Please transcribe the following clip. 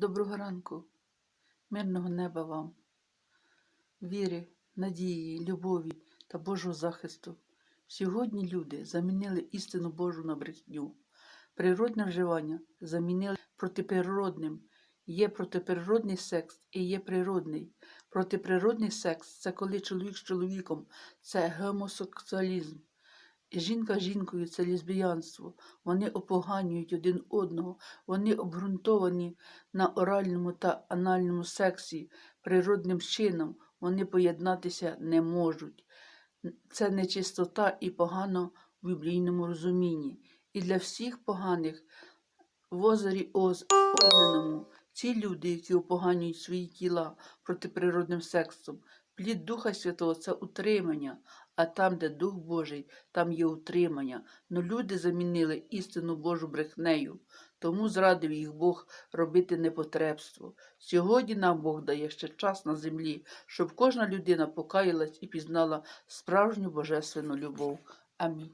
Доброго ранку, мирного неба вам, віри, надії, любові та Божого захисту. Сьогодні люди замінили істину Божу на брехню. Природне вживання замінили протиприродним. Є протиприродний секс і є природний. Протиприродний секс це коли чоловік з чоловіком, це гомосексуалізм. Жінка жінкою це лесбіянство. Вони опоганюють один одного, вони обґрунтовані на оральному та анальному сексі, природним чином вони поєднатися не можуть. Це нечистота і погано в біблійному розумінні. І для всіх поганих в озері Оз Огненому ці люди, які опоганюють свої тіла протиприродним сексом, плід Духа Святого це утримання, а там, де Дух Божий, там є утримання. Но люди замінили істину Божу брехнею, тому зрадив їх Бог робити непотребство. Сьогодні нам Бог дає ще час на землі, щоб кожна людина покаялась і пізнала справжню божественну любов. Амінь.